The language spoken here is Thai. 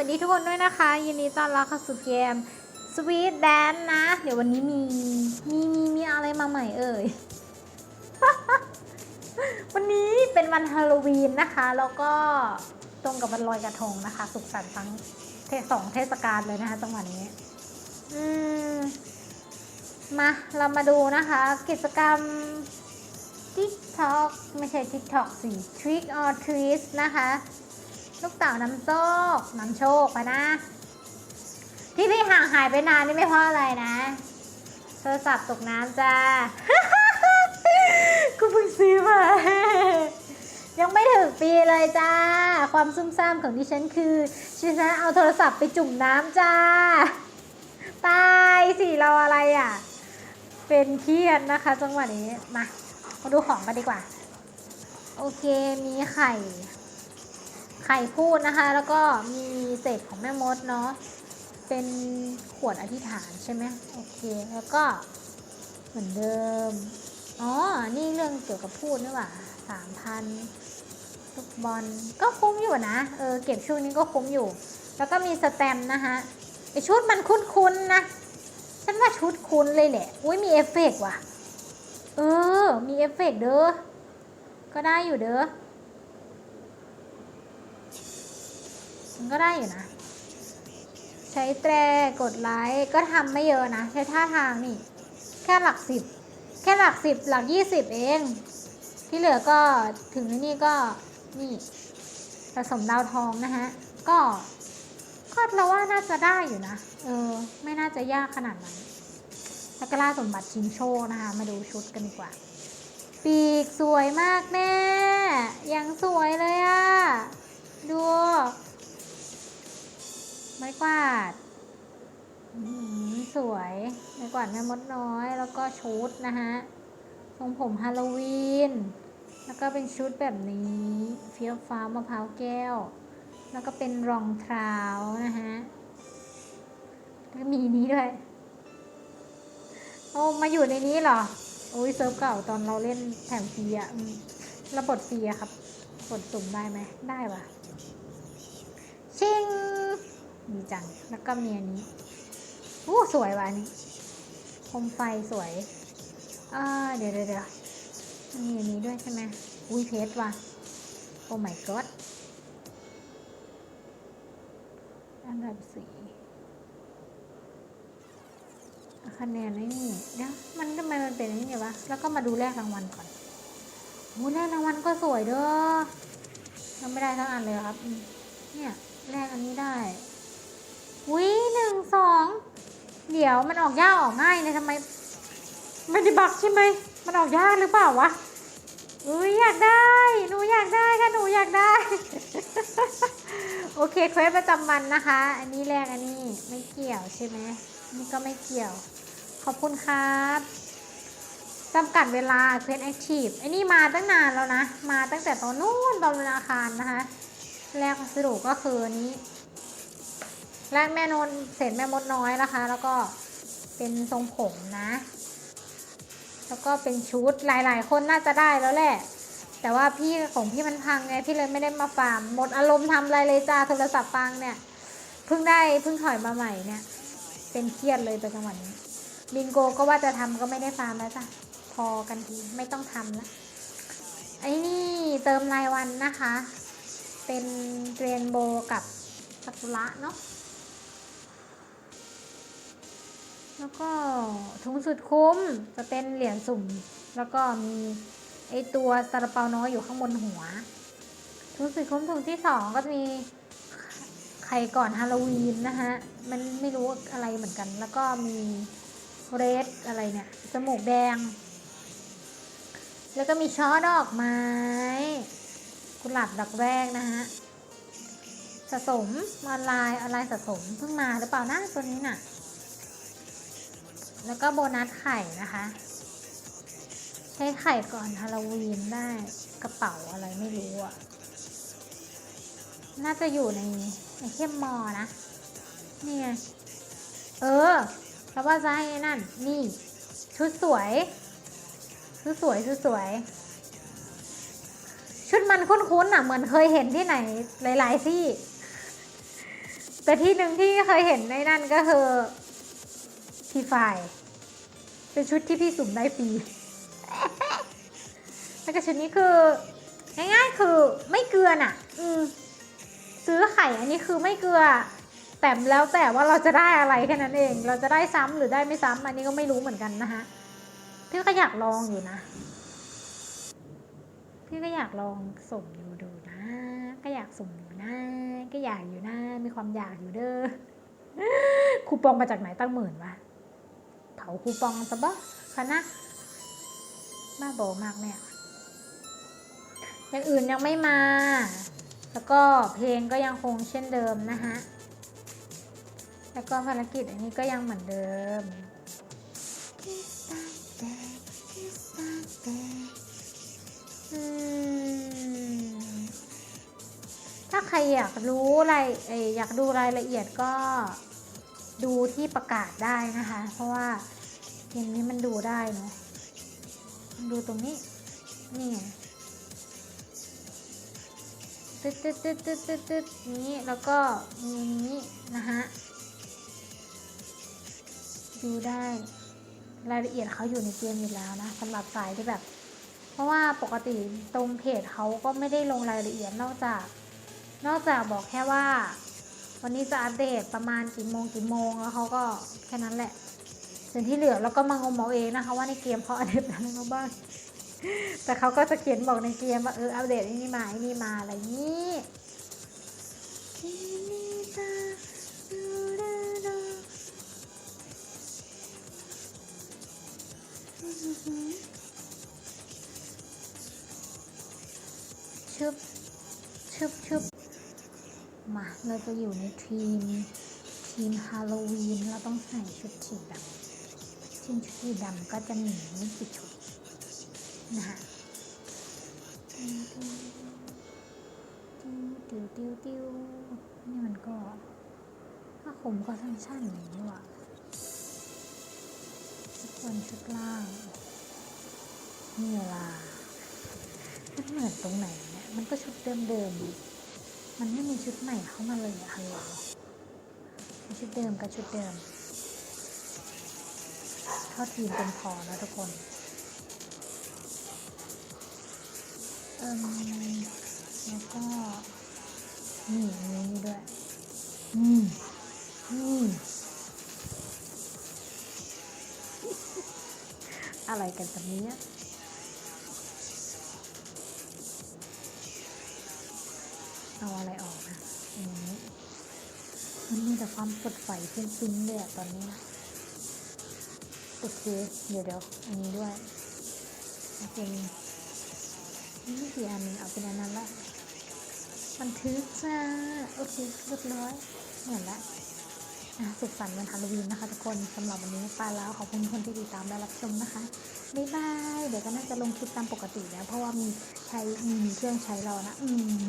วัสดีทุกคนด้วยนะคะ ยินดีต้อนรับเข้าสู่เกม Sweet Dance นะ เดี๋ยววันนี้มี มีมีมีอะไรมาใหม่เอ่ย วันนี้เป็นวันฮาโลวีนนะคะ แล้วก็ตรงกับวันลอยกระทงนะคะ สุขสันต์ทั้งสองเทศกาลเลยนะคะจังหวะนี้ อืม มาเรามาดูนะคะ กิจกรรม TikTok ไม่ใช่ TikTok สิ Trick or Treat นะคะ ลูกเต่าน้ำโชคนำโชคไปนะ ที่พี่ห่างหายไปนานนี่ไม่เพราะอะไรนะ โทรศัพท์ตกน้ำจ้ากูเพิ่งซื้อมายังไม่ถึงปีเลยจ้า ความซุ่มซ่ามของดิฉันคือดิฉันเอาโทรศัพท์ไปจุ่มน้ำจ้า ตายสิเราอะไรอะ เป็นเครียดนะคะ จังหวะนี้ มามาดูของกันดีกว่า โอเคมีไข่ ไข่พูดนะคะ แล้วก็มีเศษของแม่มดเนาะเป็นขวดอธิษฐานใช่ไหมโอเคแล้วก็เหมือนเดิมอ๋อ นี่เรื่องเกี่ยวกับพูดนี่หว่าสามพันลูกบอลก็คุ้มอยู่นะ เออ เก็บช่วงนี้ก็คุ้มอยู่ แล้วก็มีสแตมนะคะไอชุดมันคุ้นๆนะ ฉันว่าชุดคุ้นเลยแหละ อุ้ยมีเอฟเฟกต์ว่ะ เออ มีเอฟเฟกต์เด้อ ก็ได้อยู่เด้อ มันก็ได้อยู่นะ ใช้แตรกดไลค์ก็ทำไม่เยอะนะ ใช้ท่าทางนี่ แค่หลักสิบ แค่หลักสิบหลักยี่สิบเอง ที่เหลือก็ถึงนี่ก็นี่ผสมดาวทองนะฮะ ก็ก็เราว่าน่าจะได้อยู่นะ เออ ไม่น่าจะยากขนาดนั้นแล้วก็ล่าสมบัติชิงโชคนะคะ มาดูชุดกันดีกว่า ปีกสวยมากแม่ ยังสวยเลยอะดู ไม้กวาดสวยไม้กวาดแม่มดน้อยแล้วก็ชุดนะฮะทรงผมฮาโลวีนแล้วก็เป็นชุดแบบนี้เฟี้ยวฟ้าวมะพร้าวแก้ว แล้วก็เป็นรองเท้านะฮะแล้วก็มีนี้ด้วยโอ้มาอยู่ในนี้เหรอโอ้ยเซิร์ฟเก่าตอนเราเล่นแถมฟรีอะระบบฟรีอะครับกดสุ่มได้ไหมได้ว่ะชิง ดีจัง แล้วก็มีอันนี้อู้สวยว่ะอันนี้โคมไฟสวยอ่าเดี๋ยวเดี๋ยวเดี๋ยวมีอันนี้ด้วยใช่ไหมอุ้ยเพชรว่ะ โอ้ my god อันดับสีคะแนนไอ้นี่เดี๋ยวมันทำไมมันเป็นอย่างนี้วะ แล้วก็มาดูแลกรางวัลก่อนโอ้แลกรางวัลก็สวยเด้อยังไม่ได้ทั้งอันเลยครับ เนี่ยแลกอันนี้ได้ วิหนึ่งสองเดี๋ยวมันออกยากออกง่ายเลยทำไม ไม่ได้บักใช่ไหมมันออกยากหรือเปล่าวะอุ้ยอยากได้ หนูอยากได้ค่ะหนูอยากได้ โอเคเควสประจำวันนะคะ อันนี้แรกอันนี้ไม่เกี่ยวใช่ไหมนี่ก็ไม่เกี่ยว ขอบคุณครับจำกัดเวลาเควสแอคทีฟไอ้นี่มาตั้งนานแล้วนะ มาตั้งแต่ตอนนู้นตอนวันอาคารนะคะ แรกสรุปก็คือนนี้ แรกแม่นนเศษแม่มดน้อยนะคะ แล้วก็เป็นทรงผมนะ แล้วก็เป็นชุดหลาย ๆ คนน่าจะได้แล้วแหละ แต่ว่าพี่ของพี่มันพังไงพี่เลยไม่ได้มาฟาร์มหมดอารมณ์ทำอะไรเลยจ้าโทรศัพท์ฟังเนี่ยเพิ่งได้เพิ่งถอยมาใหม่เนี่ย เป็นเครียดเลยเป็นจังหวะนี้บิงโกก็ว่าจะทำก็ไม่ได้ฟาร์มแล้วจ้ะพอกันทีไม่ต้องทำล้วไอ้นี่เติมรายวันนะคะ เป็นเรนโบว์กับซากุระเนาะ แล้วก็ถุงสุดคุ้มจะเป็นเหรียญสุ่ม แล้วก็มีไอตัวซาลาเปาน้อยอยู่ข้างบนหัว ถุงสุดคุ้มถุงที่สองก็จะมีไข่ก่อนฮาโลวีนนะคะมันไม่รู้อะไรเหมือนกัน แล้วก็มีเรดอะไรเนี่ย จมูกแดง แล้วก็มีช่อดอกไม้ กุหลาบดอกแรกนะฮะ สะสมออนไลน์ออนไลน์สะสมเพิ่งมาหรือเปล่านะตัวนี้น่ะ แล้วก็โบนัสไข่นะคะ ใช้ไข่ก่อนฮาโลวีนได้กระเป๋าอะไรไม่รู้อะน่าจะอยู่ในในเข้มมอนะ นี่ไง เออ แล้วว่าจะให้นั่น นี่ ชุดสวยชุดสวยชุดสวย ชุดมันคุ้นๆอะ เหมือนเคยเห็นที่ไหนหลาย ๆ ที่ แต่ที่หนึ่งที่เคยเห็นในนั่นก็คือ พี่ไฟายเป็นชุดที่พี่สุ่มได้ฟรีแล้วก็ชุดนี้คือ ง่ายๆคือไม่เกลือน่ะ อืมซื้อไข่อันนี้คือไม่เกลือ แต่แล้วแต่ว่าเราจะได้อะไรแค่นั้นเอง เราจะได้ซ้ำหรือได้ไม่ซ้ำอันนี้ก็ไม่รู้เหมือนกันนะคะพี่ก็อยากลองอยู่นะ พี่ก็อยากลองส่งดูดูนะ ก็อยากส่งอยู่นะ ก็อยากอยู่นะ มีความอยากอยู่เด้อคูปองมาจากไหนตั้งหมื่นวะาคูปองซะบ่คะนะบ้าบอมากแม่อย่างอื่นยังไม่มา แล้วก็เพลงก็ยังคงเช่นเดิมนะคะแล้วก็ภารกิจอันนี้ก็ยังเหมือนเดิม ถ้าใครอยากรู้รายเอยอยากดูรายละเอียดก็ดูที่ประกาศได้นะคะ เพราะว่า เกมนี้มันดูได้เนาะดูตรงนี้ นี่ตึ๊ดตึ๊ดตึ๊ดตึ๊ดตึ๊ดตึ๊ดนี้แล้วก็มีนี้นะฮะ ดูได้รายละเอียดเขาอยู่ในเกมอยู่แล้วนะสำหรับสายที่แบบ เพราะว่าปกติตรงเพจเขาก็ไม่ได้ลงรายละเอียดนอกจาก นอกจากบอกแค่ว่า วันนี้จะอัปเดตประมาณกี่โมงกี่โมงแล้วเขาก็แค่นั้นแหละ ส่วนที่เหลือเราก็มางมเอาเองนะคะ ว่าในเกมเขาอัปเดตอะไรมาบ้าง แต่เขาก็จะเขียนบอกในเกมว่าเอออัปเดตนี่มาอนี่มาอะไรนี้ชึบชึบชึบมาเราจะอยู่ในทีม ทีมฮาโลวีนเราต้องใส่ชุดสีดำ ซึ่งชุดสีดำก็จะหนีไม่กี่ชุดนะฮะติวติวติวนี่มันก็ผ้าคลุมก็สั้นๆอย่างนี้ว่ะชุดบนชุดล่างนี่ล่ะมันเหมือนตรงไหนเนี่ยมันก็ชุดเดิมๆมันไม่มีชุดใหม่เข้ามาเลยอะฮัลโหลชุดเดิมกับชุดเดิม ท่าทีมเป็นพอนะทุกคนอิมแล้วก็นี่นี่ด้วย อืม อืม อะไรกันแบบนี้เอาอะไรออกนะอันนี้มันมีแต่ความสดใสซึ้งๆเลยอะตอนนี้นะ โอเค เดี๋ยวเดี๋ยวอันนี้ด้วยเอเป็นนี่กี่อันนึงเอาเป็นอันนั้นละบันทึกจ้าโอเคเรียบร้อยเหมือนละอะสุขสันต์วันฮาโลวีนนะคะทุกคนสำหรับวันนี้ไปแล้วขอบคุณทุกคนที่ติดตามและรับชมนะคะบ๊ายบายเดี๋ยวก็น่าจะลงคลิปตามปกติแล้วเพราะว่ามีใช้มีมีเครื่องใช้เรานะ อืม